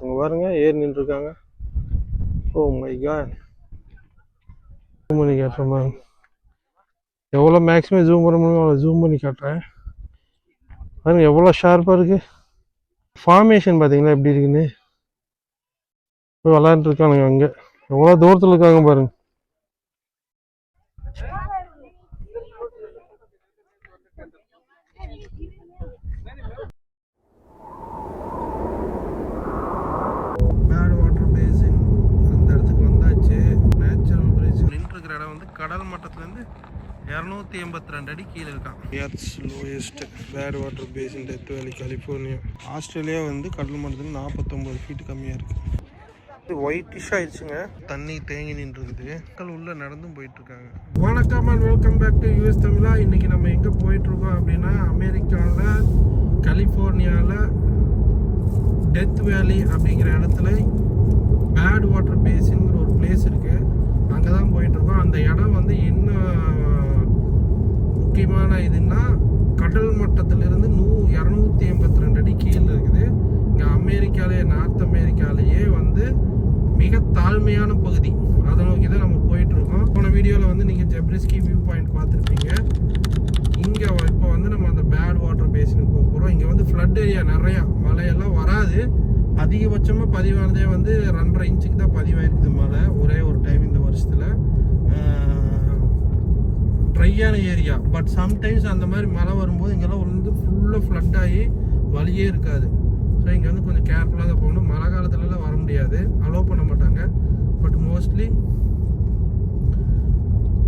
ஒருத்தவங்க பாருங்க ஏறி நின்றுருக்காங்க. ஓ மை காட் ஜூம் பண்ணி காட்டுறேன் பாருங்க. எவ்வளோ மேக்ஸிமம் ஜூம் பண்ண முடியுமோ அவ்வளோ ஜூம் பண்ணி காட்டுறேன். பாருங்க எவ்வளோ ஷார்ப்பாக இருக்குது ஃபார்மேஷன் பார்த்தீங்களா எப்படி இருக்குன்னு? போய் விளாண்டுருக்கானுங்க அங்கே. எவ்வளோ தூரத்தில் இருக்காங்க பாருங்கள் பேட் வாட்டர் பேசின் அந்த இடத்துக்கு வந்தாச்சு நேச்சுரல் பிரிட்ஜ் நின்றுருக்கிற இடம் வந்து கடல் மட்டத்துலேருந்து இரநூத்தி எண்பத்தி ரெண்டு அடி கீழே இருக்கான். Earth's lowest Badwater Basin Death Valley California Australia வந்து கடல் மட்டத்தில் நாற்பத்தொம்பது ஃபீட் கம்மியாக இருக்குது ஒயிட்டிஷ் ஆயிடுச்சுங்க. தண்ணி தேங்கி நின்றுருக்குது மக்கள் உள்ள நடந்தும் போயிட்டு இருக்காங்க வணக்கம் and welcome back to US Tamizha. இன்னைக்கு நம்ம எங்கே போயிட்டு இருக்கோம் அப்படின்னா அமெரிக்காவில் கலிஃபோர்னியாவில் டெத் வேலி அப்படிங்கிற இடத்துல பேட் வாட்டர் பேசின்ங்கிற ஒரு பிளேஸ் இருக்குது அங்கே தான் போயிட்டுருக்கோம். அந்த இடம் வந்து என்ன முக்கியமான இதுன்னா கடல் மட்டத்திலிருந்து நூ இரநூத்தி எண்பத்தி ரெண்டு அடி கீழே இருக்குது. இங்கே அமெரிக்காலேயே நார்த் அமெரிக்காலேயே வந்து மிக தாழ்மையான பகுதி. அதை நோக்கி தான் நம்ம போயிட்டுருக்கோம். போன வீடியோவில் வந்து நீங்கள் ஜெப்ரிஸ்கி வியூ பாயிண்ட் பார்த்துருப்பீங்க. இங்கே இப்போ வந்து நம்ம அந்த பேட் வாட்டர் பேசினுக்கு போக போகிறோம் இங்கே வந்து ஃப்ளட் ஏரியா நிறையா. மழையெல்லாம் வராது. அதிகபட்சமாக பதிவானதே வந்து ரெண்டரை இன்ச்சுக்கு தான் பதிவாயிருக்குது மழை. ஒரே ஒரு டைம் இந்த வருஷத்தில். ட்ரையான ஏரியா. பட் சம்டைம்ஸ் அந்த மாதிரி மழை வரும்போது இங்கெல்லாம் வந்து ஃபுல்லாக ஃப்ளட் ஆகி வழியே இருக்காது. ஸோ இங்கே வந்து கொஞ்சம் கேர்ஃபுல்லாக தான் போகணும். மழை காலத்துலலாம் வர முடியாது. அலோவ் பண்ண மாட்டாங்க. பட் மோஸ்ட்லி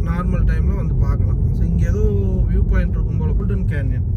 நார்மல் டைமில் வந்து பார்க்கலாம். ஸோ இங்கே ஏதோ வியூ பாயிண்ட் இருக்கும் போல Fulton Canyon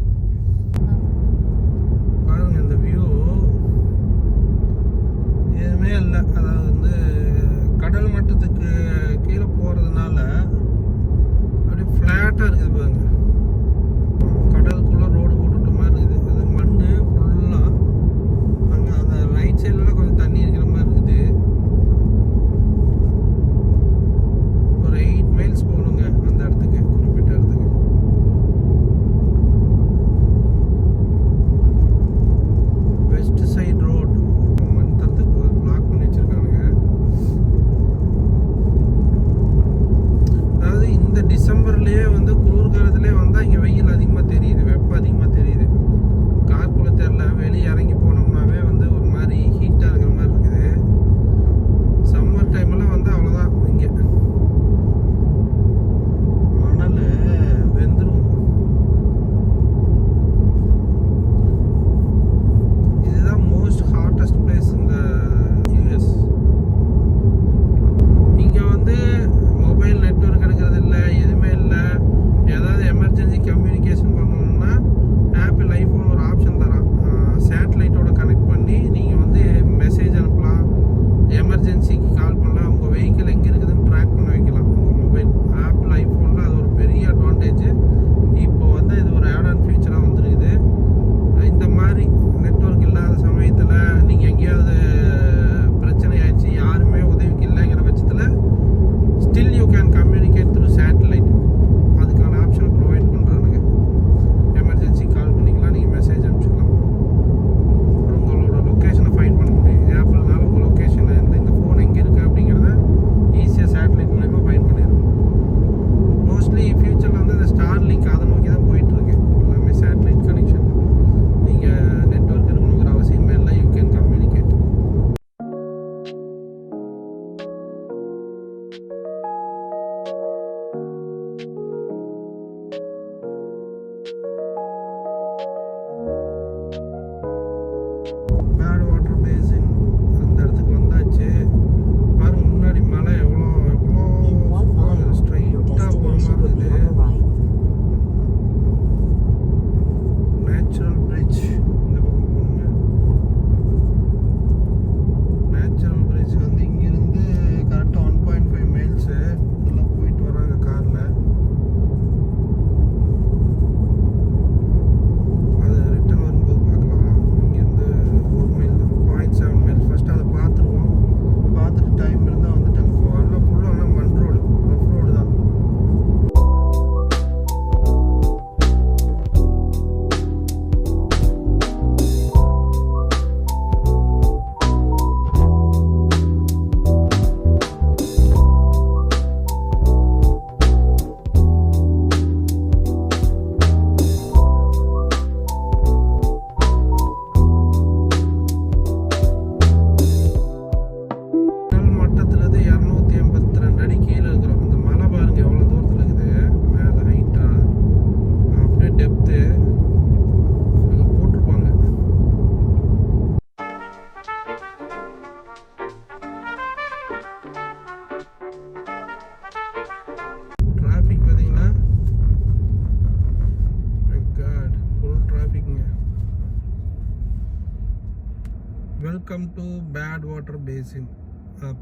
welcome to Badwater Basin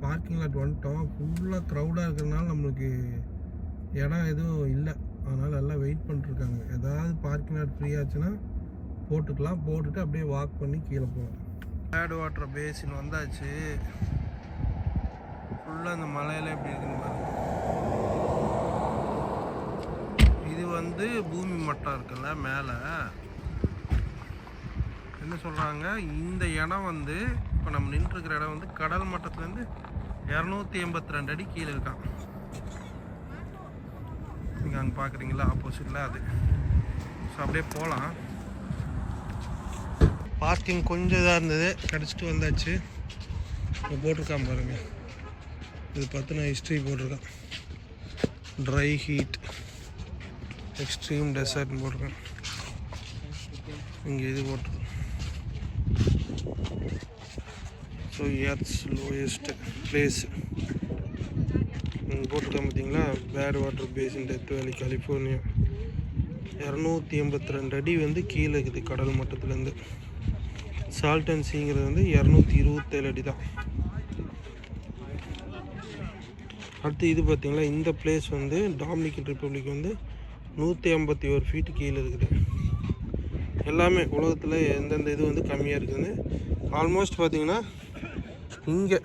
parking lot வந்துட்டோம் ஃபுல்லாக க்ரௌடாக இருக்கிறதுனால நம்மளுக்கு இடம் எதுவும் இல்லை. அதனால் எல்லாம் வெயிட் பண்ணிட்டுருக்காங்க. ஏதாவது பார்க்கிங் லாட் ஃப்ரீ ஆச்சுன்னா போட்டுக்கலாம். போட்டுட்டு அப்படியே வாக் பண்ணி கீழே போகலாம். பேட் வாட்டர் பேசின் வந்தாச்சு. ஃபுல்லாக அந்த மலையில எப்படி இருக்குன்னு பாருங்க. இது வந்து பூமி மட்டம் இருக்குல்ல மேலே. என்ன சொல்கிறாங்க இந்த இடம் வந்து இப்போ நம்ம நின்றுருக்கிற இடம் வந்து கடல் மட்டத்துலேருந்து இரநூத்தி எண்பத்தி ரெண்டு அடி கீழே இருக்கான். நீங்கள் அங்கே பார்க்குறீங்களா ஆப்போசிட்டில் அது. ஸோ அப்படியே போகலாம் பார்க்கிங் கொஞ்சம் இதாக இருந்தது. கிடச்சிட்டு வந்தாச்சு. இப்போ போட்டிருக்கான் பாருங்கள் இது பார்த்து ஹிஸ்ட்ரி போட்டிருக்கான். ட்ரை ஹீட் எக்ஸ்ட்ரீம் டெசர்ட்னு போட்டிருக்கேன். இங்கே இது போட்டிருக்கோம் ஸோ எர்த்ஸ் லோயஸ்ட் பிளேஸ் இங்கே பார்த்தீங்களா? Badwater Basin Death Valley California இரநூத்தி எண்பத்தி ரெண்டு அடி வந்து கீழே இருக்குது கடல் மட்டத்துலேருந்து. சால்ட் அண்ட் சீங்கிறது வந்து இரநூத்தி இருபத்தேழு அடி தான் அடுத்து இது பார்த்திங்களா? இந்த பிளேஸ் வந்து டாமினிக்கன் ரிப்பப்ளிக் வந்து நூற்றி ஐம்பத்தி ஒரு ஃபீட்டு கீழே இருக்குது. எல்லாமே உலகத்தில் எந்தெந்த இது வந்து கம்மியாக இருக்குதுன்னு. ஆல்மோஸ்ட் பார்த்திங்கன்னா இங்கே.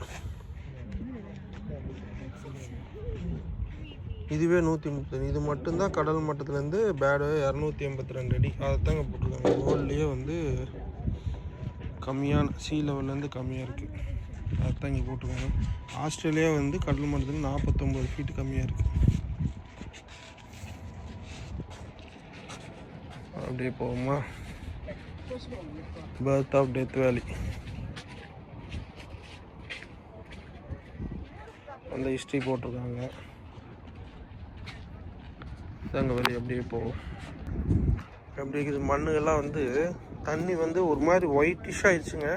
இதுவே நூற்றி முப்பது. இது மட்டும்தான் கடல் மட்டத்துலேருந்து பேடு இரநூத்தி எண்பத்தி ரெண்டு அடி. அதை தாங்க போட்டிருக்காங்க. வேர்ல்ட்லேயே வந்து கம்மியான சீ லெவல்லேருந்து கம்மியாக இருக்குது அதுதான் இங்கே போட்டிருக்காங்க. ஆஸ்திரேலியா வந்து கடல் மட்டத்தில் நாற்பத்தொம்பது ஃபீட் கம்மியாக இருக்குது அப்படியே போவோமா? பர்த் ஆஃப் டெத் வேலி அந்த ஹிஸ்ட்ரி போட்டிருக்காங்க. அங்கே வெளியே அப்படியே போகும். அப்படி இருக்குது. மண்ணுகள்லாம் வந்து தண்ணி வந்து ஒரு மாதிரி ஒயிட்டிஷ் ஆயிடுச்சுங்க.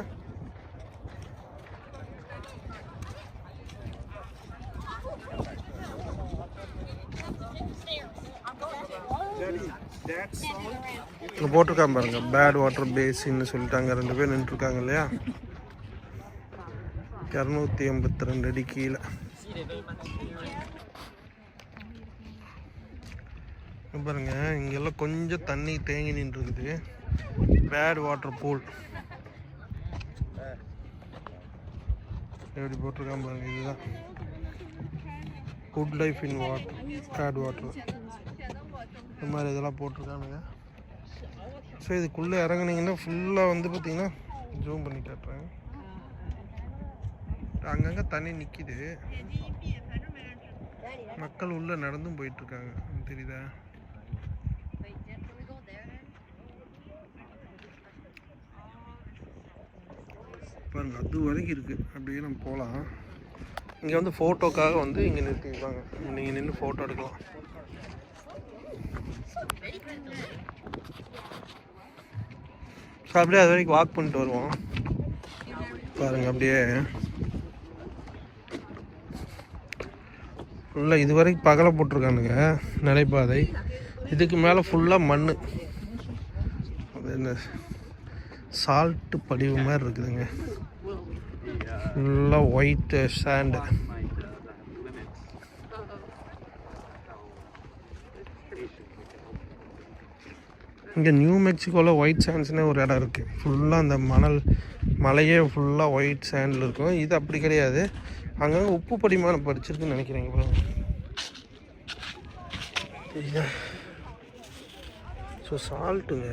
இங்கே போட்டிருக்கான் பாருங்க. பேட் வாட்டர் பேசின்னு சொல்லிட்டாங்க ரெண்டு பேர் நின்றுருக்காங்க இல்லையா? இரநூத்தி எண்பத்தி ரெண்டு அடி கீழே. பாருங்க இங்கெல்லாம் கொஞ்சம் தண்ணி தேங்கி நின்றுருக்குது. பேட் வாட்டர் பூல் எப்படி போட்டிருக்கான் பாருங்க இதுதான். Good life in water Badwater இந்த மாதிரி இதெல்லாம் போட்டிருக்கானுங்க. ஸோ இதுக்குள்ளே இறங்குனீங்கன்னா ஃபுல்லாக வந்து பார்த்தீங்கன்னா ஜூம் பண்ணி காட்டுறேன். அங்கங்கே தண்ணி நிற்கிது மக்கள் உள்ளே நடந்தும் போயிட்டுருக்காங்க. தெரியுதா? பாருங்க அது வரைக்கும் இருக்குது அப்படியே நம்ம போகலாம் இங்கே வந்து ஃபோட்டோக்காக வந்து இங்கே நிறுத்திருப்பாங்க நீங்கள் நின்று ஃபோட்டோ எடுக்கலாம். ஸோ அப்படியே அது வரைக்கும் வாக் பண்ணிட்டு வருவோம். பாருங்க அப்படியே. ஃபுல்லாக இது வரைக்கும் பகலை போட்டிருக்கானுங்க நடைபாதை இதுக்கு மேலே ஃபுல்லாக மண் அது என்ன? சால்ட்டு படிவு மாதிரி இருக்குதுங்க. ஃபுல்லாக ஒயிட்டு சாண்டு இங்கே நியூ மெக்சிகோவில் ஒயிட் சாண்ட்ஸ்னே ஒரு இடம் இருக்குது ஃபுல்லாக அந்த மணல் மலையே ஃபுல்லாக ஒயிட் சாண்டில் இருக்கும். இது அப்படி கிடையாது. அங்கங்கே உப்பு படிமானம் படிச்சிருக்குன்னு நினைக்கிறேங்க பாருங்க ஸோ சால்ட்டுங்க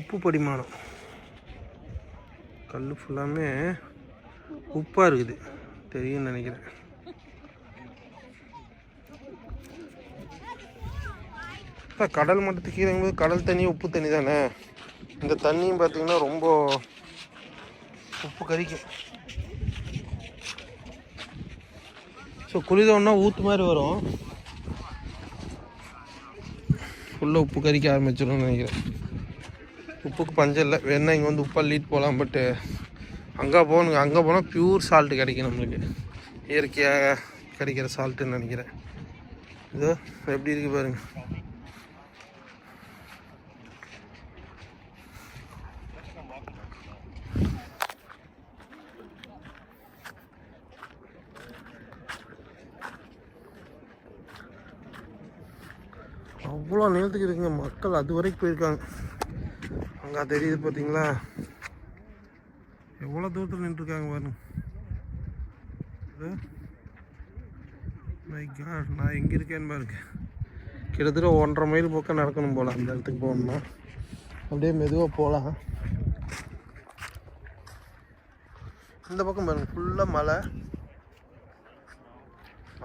உப்பு படிமானம் கல் ஃபுல்லாமே உப்பாக இருக்குது. தெரியும்னு நினைக்கிறேன். கடல் மட்டத்துக்கு கீழே போது கடல் தண்ணி உப்பு தண்ணி தானே? இந்த தண்ணியும் பார்த்தீங்கன்னா ரொம்ப உப்பு கறிக்கும் ஸோ குளிதோன்னா ஊற்று மாதிரி வரும். ஃபுல்லாக உப்பு கறிக்க ஆரம்பிச்சிடும்னு நினைக்கிறேன். உப்புக்கு பஞ்சம் இல்லை. வேணா இங்கே வந்து உப்பாக லீட் போகலாம் பட்டு அங்கே போகணுங்க அங்கே போனால் பியூர் சால்ட்டு கிடைக்கும் நம்மளுக்கு. இயற்கையாக கிடைக்கிற சால்ட்டுன்னு நினைக்கிறேன். இதோ எப்படி இருக்குது பாருங்கள் எவ்வளோ நேரத்துக்கு இருக்குங்க. மக்கள் அது வரைக்கும் போயிருக்காங்க. அங்கே தெரியுது பார்த்தீங்களா எவ்வளோ தூரத்தில் நின்றுருக்காங்க பாருங்க. நான் எங்கே இருக்கேன்னு பாருங்க. கிட்டத்தட்ட ஒன்றரை மைல் பக்கம் நடக்கணும் போல் அந்த இடத்துக்கு போகணும்னா. அப்படியே மெதுவாக போகலாம். இந்த பக்கம் பாருங்க ஃபுல்லாக மலை.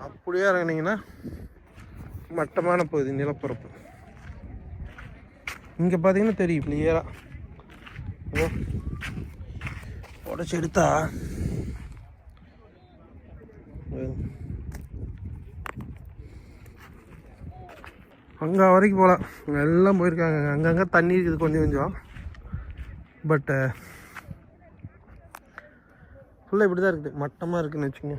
அப்படியே இறங்கினீங்கன்னா மட்டமான பகுதி நிலப்பரப்பு. இங்கே பார்த்தீங்கன்னா தெரியும் கிளியராக உடச்சி எடுத்தா? அங்கே வரைக்கும் போகலாம் எல்லாம் போயிருக்காங்க. அங்கங்கே தண்ணி இருக்குது கொஞ்சம் கொஞ்சம். பட்டு ஃபுல்லாக இப்படி தான் இருக்குது. மட்டமாக இருக்குதுன்னு வச்சுங்க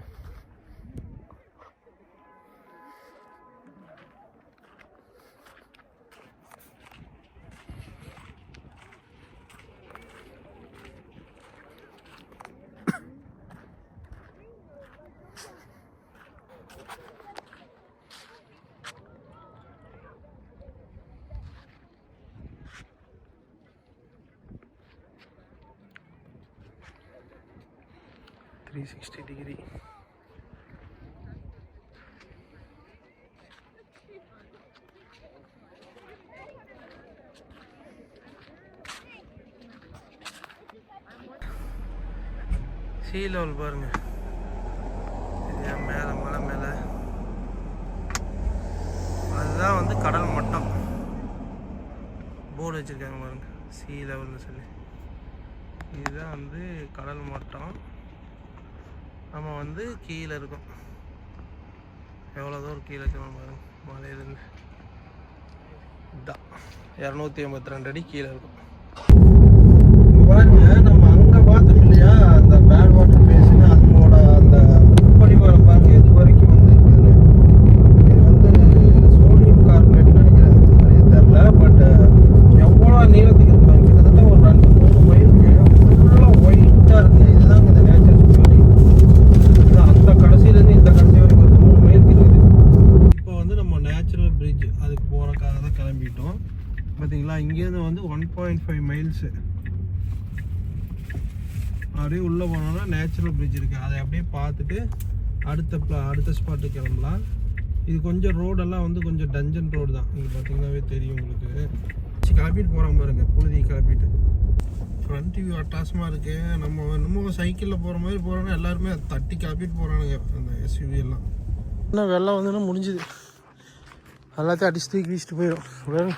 three sixty degree sea level பாருங்க. மேலே மலை மேலே. அதுதான் வந்து கடல் மட்டம். போர்டு வச்சிருக்காங்க பாருங்க. சீ லெவல்னு சொல்லி. இதுதான் வந்து கடல் மட்டம். நம்ம வந்து கீழே இருக்கோம். எவ்வளோ தூரம் கீழே இருக்கணும் பாருங்க மலையிலேருந்து. இதான். இரநூத்தி எண்பத்தி ரெண்டு அடி கீழே இருக்கும். பாருங்க நம்ம அங்கே பார்த்தோம் இல்லையா அந்த பேட் வாட்டர் பேசின அதனோட அந்த உட்படிவாரம் பாருங்க எது வரைக்கும் வந்து இருக்குதுன்னு இது வந்து சோடியம் கார்பனேட் நினைக்கிறேன் சரியா தெரில பட் எவ்வளோ நீளத்துக்கு இருப்பாங்க கிட்டத்தட்ட ஒரு ரெண்டு மூணு மைலுக்கு ஃபுல்லாக ஒயிட்டாக இருக்குங்க இதுதான் இந்த நேச்சர் பியூட்டி இது அந்த கடைசியிலேருந்து இந்த கடைசி வரைக்கும் ஒரு மூணு மைல் இருக்குது இப்போ வந்து நம்ம நேச்சுரல் பிரிட்ஜ் அதுக்கு போகிறக்காக தான் கிளம்பிட்டோம் பார்த்தீங்களா இங்கேருந்து வந்து ஒன் பாயிண்ட் ஃபைவ் அப்படியே உள்ளே போனோம்னா நேச்சுரல் பிரிட்ஜ் இருக்குது அதை அப்படியே பார்த்துட்டு அடுத்த அடுத்த ஸ்பாட்டுக்கு கிளம்பலாம். இது கொஞ்சம் ரோடெல்லாம் வந்து கொஞ்சம் டஞ்சன் ரோடு தான். இது பார்த்தீங்கன்னாவே தெரியும் உங்களுக்கு. கிளப்பிட்டு போகிறோம் பாருங்க. புழுதி கிளப்பிட்டு ஃப்ரண்ட் வியூ அட்டாசமாக இருக்குது நம்ம இன்னமும் சைக்கிளில் போகிற மாதிரி போகிறோன்னா எல்லாருமே தட்டி கிளப்பிட்டு போகிறானுங்க அந்த எஸ்யூவி எல்லாம். வெள்ளம் வந்துன்னா முடிஞ்சுது. எல்லாத்தையும் அடிச்சு தூக்கி வீசிட்டு போயிடும்